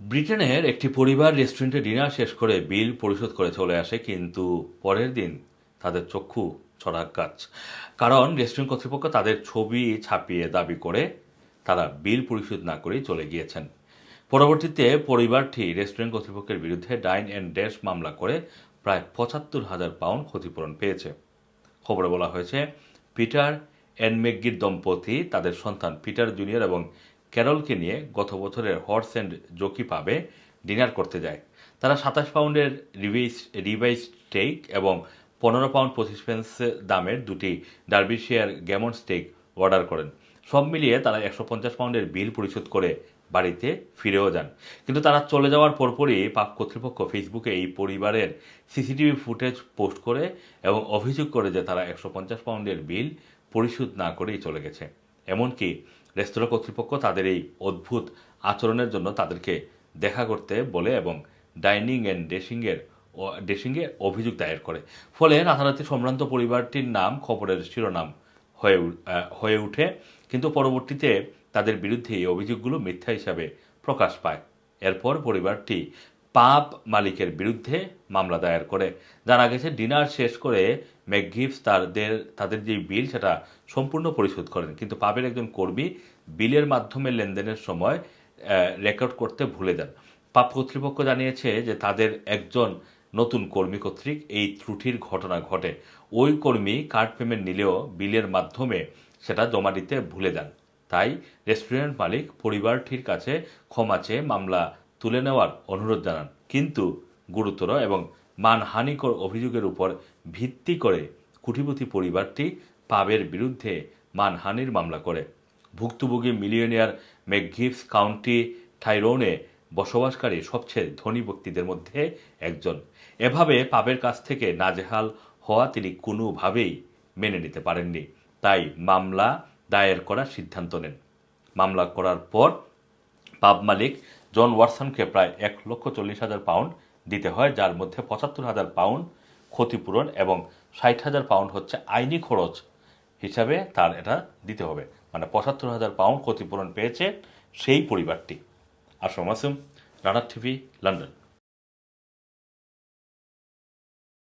ব্রিটেনের একটি পরিবার রেস্টুরেন্টে ডিনার শেষ করে বিল পরিশোধ করে চলে আসে, কিন্তু পরের দিন তাদের চক্ষু ছড়াক গাছ কারণ রেস্টুরেন্ট কর্তৃপক্ষ তাদের ছবি ছাপিয়ে দাবি করে তারা বিল পরিশোধ না করেই চলে গিয়েছেন। পরবর্তীতে পরিবারটি রেস্টুরেন্ট কর্তৃপক্ষের বিরুদ্ধে ডাইন অ্যান্ড ড্যাশ মামলা করে প্রায় পঁচাত্তর হাজার পাউন্ড ক্ষতিপূরণ পেয়েছে। খবরে বলা হয়েছে, পিটার এনমেগির দম্পতি তাদের সন্তান পিটার জুনিয়র এবং ক্যারলকে নিয়ে গত বছরের হর্স অ্যান্ড জকি পাবে, ডিনার করতে যায়। তারা সাতাশ পাউন্ডের রিভাইস রিভাইস স্টেক এবং পনেরো পাউন্ড পঁচিশ পেন্স দামের দুটি ডার্বিশিয়ার গ্যামন স্টেক অর্ডার করেন। সব মিলিয়ে তারা একশো পঞ্চাশ পাউন্ডের বিল পরিশোধ করে বাড়িতে ফিরেও যান। কিন্তু তারা চলে যাওয়ার পরপরই পাক কর্তৃপক্ষ ফেসবুকে এই পরিবারের সিসিটিভি ফুটেজ পোস্ট করে এবং অভিযোগ করে যে তারা একশো পঞ্চাশ পাউন্ডের বিল পরিশোধ না করেই চলে গেছে। এমনকি রেস্তোরাঁ কর্তৃপক্ষ তাদের এই অদ্ভুত আচরণের জন্য তাদেরকে দেখা করতে বলে এবং ডাইনিং অ্যান্ড ড্রেসিংয়ের ড্রেসিংয়ে অভিযোগ দায়ের করে। ফলে রাতারাতি সম্ভ্রান্ত পরিবারটির নাম, খবরের শিরোনাম হয়ে হয়ে ওঠে। কিন্তু পরবর্তীতে তাদের বিরুদ্ধে এই অভিযোগগুলো মিথ্যা হিসাবে প্রকাশ পায়। এরপর পরিবারটি পাব মালিকের বিরুদ্ধে মামলা দায়ের করে। জানা গেছে, ডিনার শেষ করে ম্যাকগিভস তাদের তাদের যে বিল, সেটা সম্পূর্ণ পরিশোধ করেন। কিন্তু পাবের একজন কর্মী বিলের মাধ্যমে লেনদেনের সময় রেকর্ড করতে ভুলে যান। পাপ কর্তৃপক্ষ জানিয়েছে যে তাদের একজন নতুন কর্মী কর্তৃক এই ত্রুটির ঘটনা ঘটে। ওই কর্মী কার্ড পেমেন্ট নিলেও বিলের মাধ্যমে সেটা জমা দিতে ভুলে যান। তাই রেস্টুরেন্ট মালিক পরিবারটির কাছে ক্ষমা চেয়ে মামলা তুলে নেওয়ার অনুরোধ জানান। কিন্তু গুরুতর এবং মানহানিকর অভিযোগের উপর ভিত্তি করে কুটিপতি পরিবারটি পাবের বিরুদ্ধে মানহানির মামলা করে। ভুক্তভোগী মিলিয়নিয়ার ম্যাকগিভস কাউন্টি থাইরোনে বসবাসকারী সবচেয়ে ধনী ব্যক্তিদের মধ্যে একজন। এভাবে পাবের কাছ থেকে নাজেহাল হওয়া তিনি কোনোভাবেই মেনে নিতে পারেননি। তাই মামলা দায়ের করার সিদ্ধান্ত নেন। মামলা করার পর পাব মালিক জন ওয়াটসনকে প্রায় এক লক্ষ চল্লিশ হাজার পাউন্ড দিতে হয়, যার মধ্যে পঁচাত্তর হাজার পাউন্ড ক্ষতিপূরণ এবং ষাট হাজার পাউন্ড হচ্ছে আইনি খরচ হিসাবে তার এটা দিতে হবে। মানে পঁচাত্তর হাজার পাউন্ড ক্ষতিপূরণ পেয়েছে সেই পরিবারটি। আসম আসুম রানার টিভি, লন্ডন।